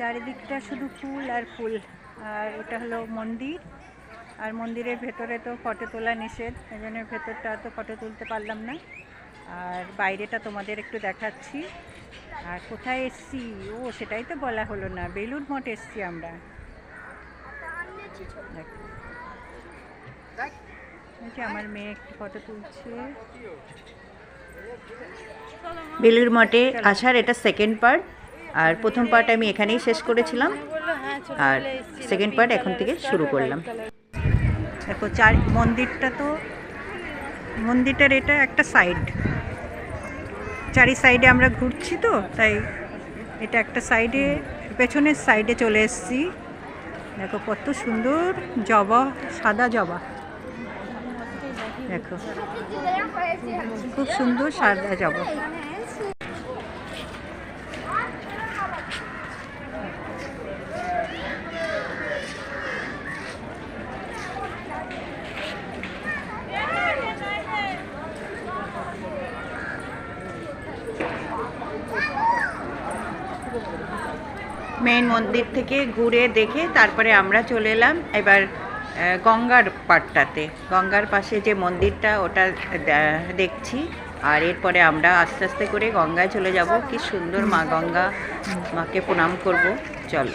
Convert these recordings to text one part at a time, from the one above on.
চারিদিকটা শুধু ফুল আর ফুল। আর এটা হলো মন্দির। আর মন্দিরের ভেতরে তো ফটো তোলা নিষেধ এই জন্য ভেতরটা তো ফটো তুলতে পারলাম না। আর বাইরেটা তোমাদের একটু দেখাচ্ছি। আর কোথায় এসছি? ও, সেটাই তো বলা হলো না। বেলুর মঠ এসছি আমরা। আমার মেয়ে একটু ফটো তুলছে। বেলুর মঠে আসার এটা সেকেন্ড পার্ট আর প্রথম পার্ট আমি এখানেই শেষ করেছিলাম। আর সেকেন্ড পার্ট এখন থেকে শুরু করলাম। দেখো, চার, মন্দিরটা তো, মন্দিরটার এটা একটা সাইড চারি সাইডে আমরা ঘুরছি তো, তাই এটা একটা সাইডে পেছনের সাইডে চলে এসেছি। দেখো, কত সুন্দর জবা, সাদা জবা। দেখো, খুব সুন্দর সাদা জবা। মেইন মন্দির থেকে ঘুরে দেখে তারপরে আমরা চলে এলাম। এবার গঙ্গার পাড়টাতে। গঙ্গার পাশে যে মন্দিরটা, ওটা দেখছি। আর এরপরে আমরা আস্তে আস্তে করে গঙ্গায় চলে যাব। কি সুন্দর মা গঙ্গা। মাকে প্রণাম করব। চলো।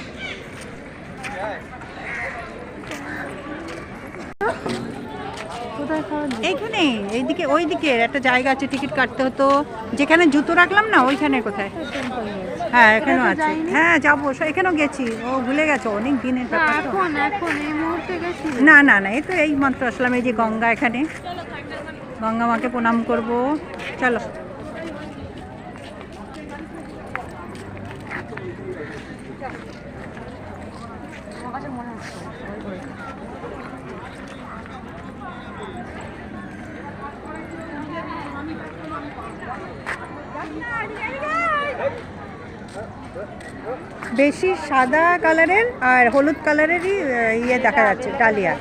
এইখানে এইদিকে ওইদিকে একটা জায়গা আছে টিকিট কাটতে হতো। যেখানে জুতো রাখলাম না ওইখানে কোথায়? হ্যাঁ এখানেও আছে। হ্যাঁ যাব এখানেও গেছি। ও ভুলে গেছো অনেক দিনের না না না এই তো এই মাত্র আসলাম এই যে গঙ্গা এখানে। গঙ্গা মাকে প্রণাম করব। চলো। বেশি সাদা কালারের আর হলুদ কালারেরই ইয়ে দেখা যাচ্ছে, ডালিয়া।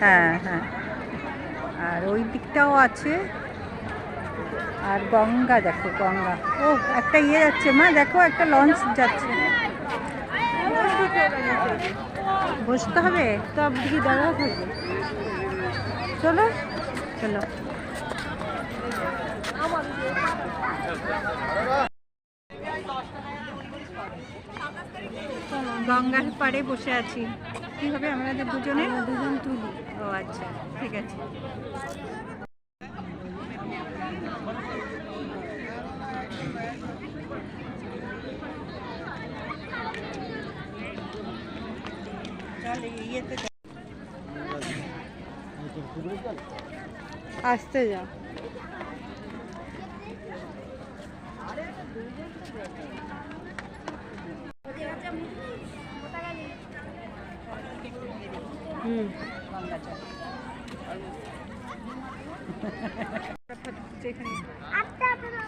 হ্যাঁ হ্যাঁ। আর ওই দিকটাও আছে। আর গঙ্গা, দেখো, গঙ্গা। ও, একটা ইয়ে যাচ্ছে, মা, দেখো, একটা লঞ্চ যাচ্ছে। বসতে হবে? সব দিকে দাঁড়া চলো চলো। গঙ্গার পাড়ে বসে আছি। কি হবে আমাদের দুজনে? দুজন তুলি। ও আচ্ছা ঠিক আছে। আসতে যা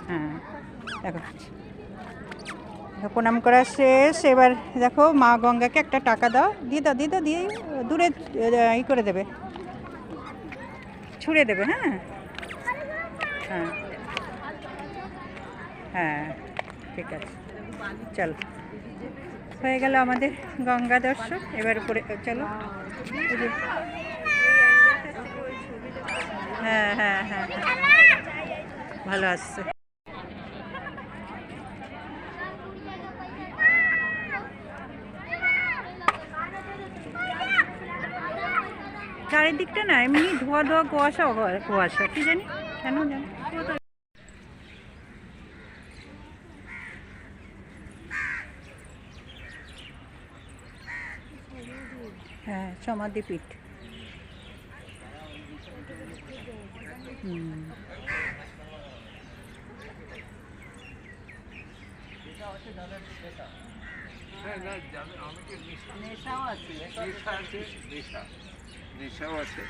হ্যাঁ দেখো, প্রণাম করা শেষ। এবার দেখো, মা গঙ্গাকে একটা টাকা দাও। দিয়ে দাও দিয়ে দাও, দিয়ে দূরে ই করে দেবে। ছুঁড়ে দেবে হ্যাঁ? হ্যাঁ। হ্যাঁ ঠিক আছে। চলো। হয়ে গেল আমাদের গঙ্গা দর্শন। এবার উপরে, চলো। হ্যাঁ হ্যাঁ হ্যাঁ হ্যাঁ। ভালো আসছে। চারিদিকটা না এমনি ধোয়া ধোয়া কুয়াশা কুয়া- কুয়াশা। কি জানি? কেন জানি। হ্যাঁ সমাধিপীঠ নেশাও আছে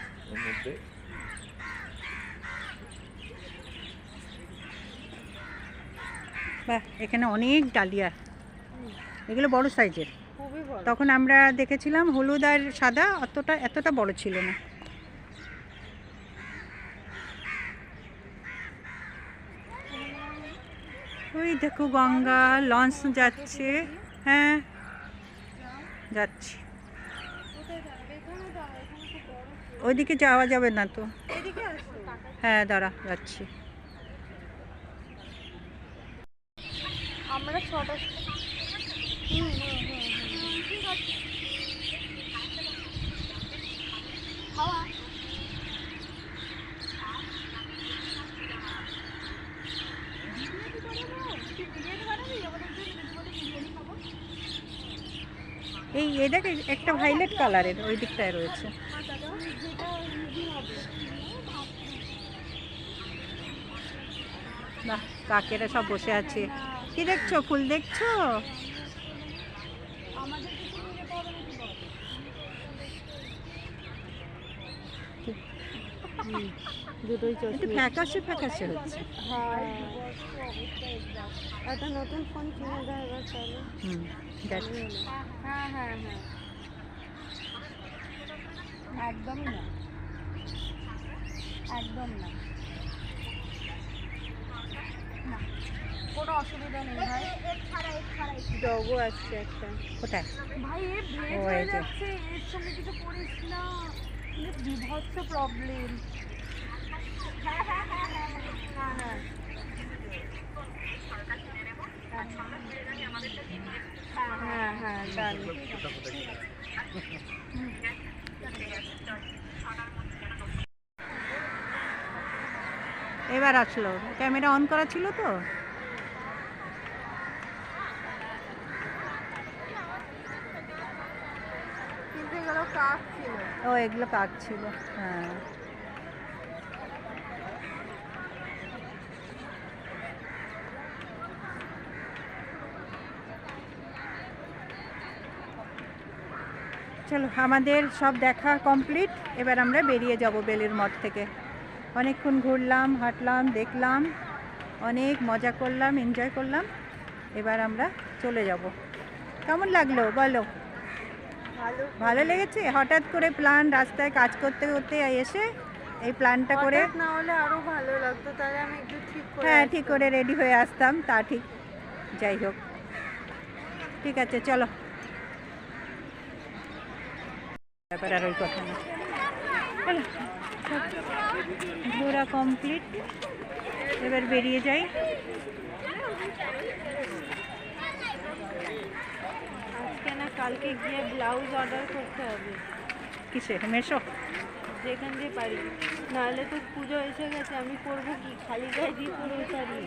বাহ এখানে অনেক ডালিয়া। এগুলো বড় সাইজের। তখন আমরা দেখেছিলাম হলুদ আর সাদা অতটা এতটা বড় ছিল না। ওই দেখো গঙ্গা লঞ্চ যাচ্ছে। হ্যাঁ যাচ্ছি। ওইদিকে যাওয়া যাবে না তো। হ্যাঁ দাঁড়া যাচ্ছি। আমরা ছটা হুম, হুম, হুম, হুম। এই এটাকে একটা ভাইলেট কালারের ওই দিকটায় রয়েছে। বাহ, কাকেরা সব বসে আছে। কি দেখছ? ফুল দেখছ? হুম, দুটোই একটু চশমা ফ্যাকাশে ফ্যাকাশে হচ্ছে। হ্যাঁ। একটা নতুন ফোন কিনে দেয় এবার চলো। হুম দেখ। হ্যাঁ হ্যাঁ হ্যাঁ। একদমই না। একদম না। না, কোনো অসুবিধা নেই ভাই। ডগও আসছে একটা। কোথায়? ভাই এ ভেজ হয়ে যাচ্ছে এর সঙ্গে কিছু করিস না। বিভৎস প্রবলেম হ্যাঁ হ্যাঁ এবার আসলো। ক্যামেরা অন করা ছিল তো? কিন্তু এগুলো ছিল ও, এগুলো কাক ছিল হ্যাঁ। চলো, আমাদের সব দেখা কমপ্লিট, এবার আমরা বেরিয়ে যাব বেলির মঠ থেকে। অনেকক্ষণ ঘুরলাম, হাঁটলাম, দেখলাম, অনেক মজা করলাম এনজয় করলাম, এবার আমরা চলে যাব। কেমন লাগল? বলো। ভালো। লেগেছে? হঠাৎ করে প্ল্যান রাস্তায় কাজ করতে করতে এসে এই প্ল্যানটা করে না হলে আরও ভালো লাগতো তাহলে আমি একটু ঠিক করে হ্যাঁ ঠিক করে রেডি হয়ে আসতাম তা ঠিক। যাই হোক। ঠিক আছে চলো। ব্যাপার আর ওই কথা না। ঘোরা কমপ্লিট এবার বেরিয়ে যাই আজকে না কালকে গিয়ে ব্লাউজ অর্ডার করতে হবে। কিসে মেশো? যেখান দিয়ে পারি। নাহলে তো পুজো এসে গেছে আমি পরবো কি? খালি গায়ে দিয়ে পরবো শাড়ি?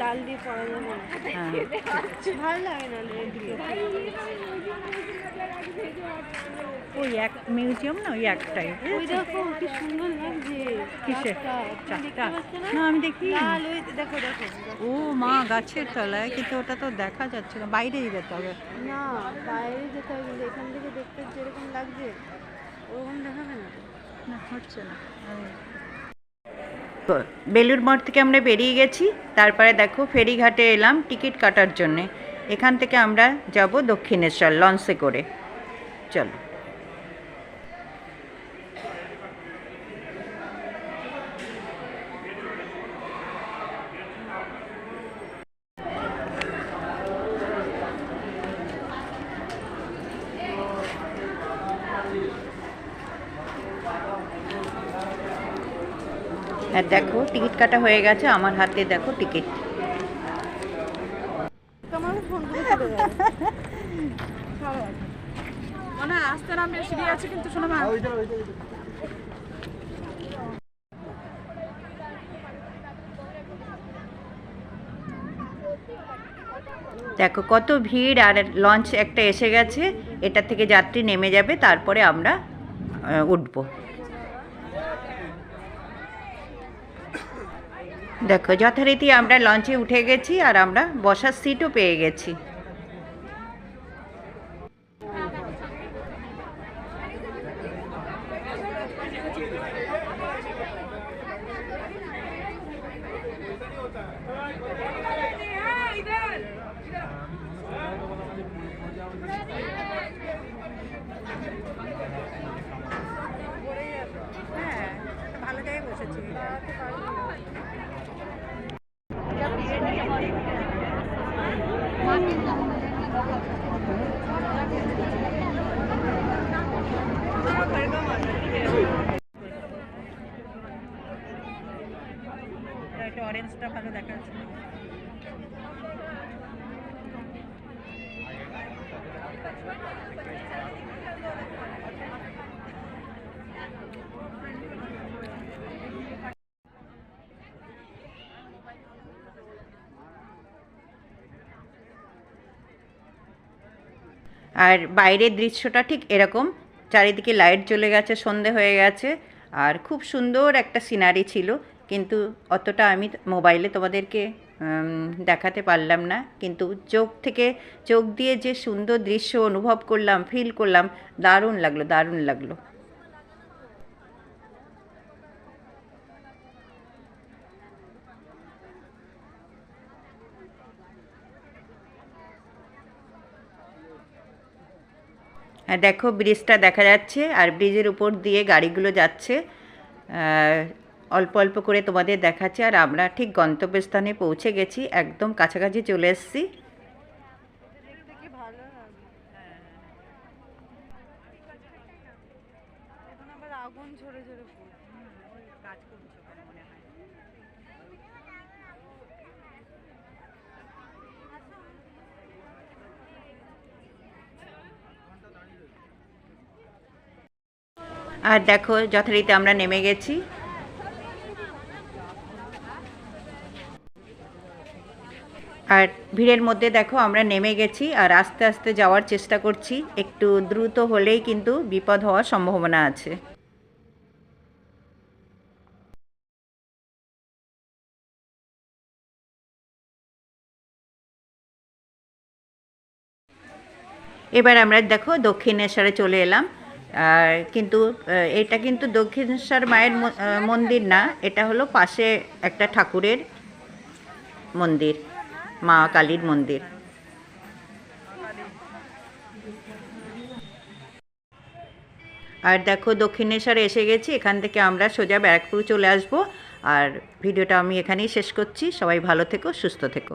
লাল দিয়ে পরা যাবে না। হ্যাঁ। ভালো লাগে না ওই এক মিউজিয়াম না ওই একটাই। ওই দেখো কি সুন্দর লাগছে। কিসে? চারটা না? আমি দেখি। দেখো দেখো। ও মা গাছের তলায় কিন্তু ওটা তো দেখা যাচ্ছে না। বাইরেই যেতে হবে। না বাইরে যেতে হবে কিন্তু এখান থেকে দেখতে যেরকম লাগছে। ওরকম দেখাবে না? না হচ্ছে না। বেলুর মঠ থেকে আমরা বেরিয়ে গেছি তারপরে দেখো ফেরিঘাটে এলাম টিকিট কাটার জন্যে। এখান থেকে আমরা যাব দক্ষিণেশ্বর লঞ্চে করে। চলো। আর দেখো টিকিট কাটা হয়ে গেছে আমার হাতে দেখো টিকিট। মানে মা। দেখো কত ভিড় আর লঞ্চ একটা এসে গেছে এটা থেকে যাত্রী নেমে যাবে তারপরে আমরা উঠবো। দেখো যথারীতি আমরা লঞ্চে উঠে গেছি আর আমরা বসার সিটও পেয়ে গেছি হ্যাঁ ভালো জায়গায় বসেছি অরেঞ্জটা ভালো দেখাচ্ছে? আর বাইরের দৃশ্যটা ঠিক এরকম। চারিদিকে লাইট জ্বলে গেছে, সন্ধে হয়ে গেছে, আর খুব সুন্দর একটা সিনারি ছিল। কিন্তু অতটা আমি মোবাইলে তোমাদেরকে দেখাতে পারলাম না। কিন্তু চোখ থেকে, চোখ দিয়ে যে সুন্দর দৃশ্য অনুভব করলাম ফিল করলাম, দারুণ লাগল দারুণ লাগল। হ্যাঁ দেখো ব্রিজটা দেখা যাচ্ছে, আর ব্রিজের উপর দিয়ে গাড়িগুলো যাচ্ছে। অল্প অল্প করে তোমাদের দেখাচ্ছে, আর আমরা ঠিক গন্তব্যস্থানে পৌঁছে গেছি, একদম কাছাকাছি চলে এসেছি। আর দেখো, যথারীতি আমরা নেমে গেছি। আর ভিড়ের মধ্যে দেখো আমরা নেমে গেছি আর আস্তে আস্তে যাওয়ার চেষ্টা করছি। একটু দ্রুত হলেই কিন্তু বিপদ হওয়ার সম্ভাবনা আছে। এবার আমরা দেখো দক্ষিণেশ্বরে চলে এলাম। আর কিন্তু এটা কিন্তু দক্ষিণেশ্বর মায়ের মন্দির না, এটা হলো পাশে একটা ঠাকুরের মন্দির। মা কালীর মন্দির। আর দেখো দক্ষিণেশ্বরে এসে গেছি, এখান থেকে আমরা সোজা ব্যারাকপুর চলে আসব। আর ভিডিওটা আমি এখানেই শেষ করছি, সবাই ভালো থেকো, সুস্থ থেকো।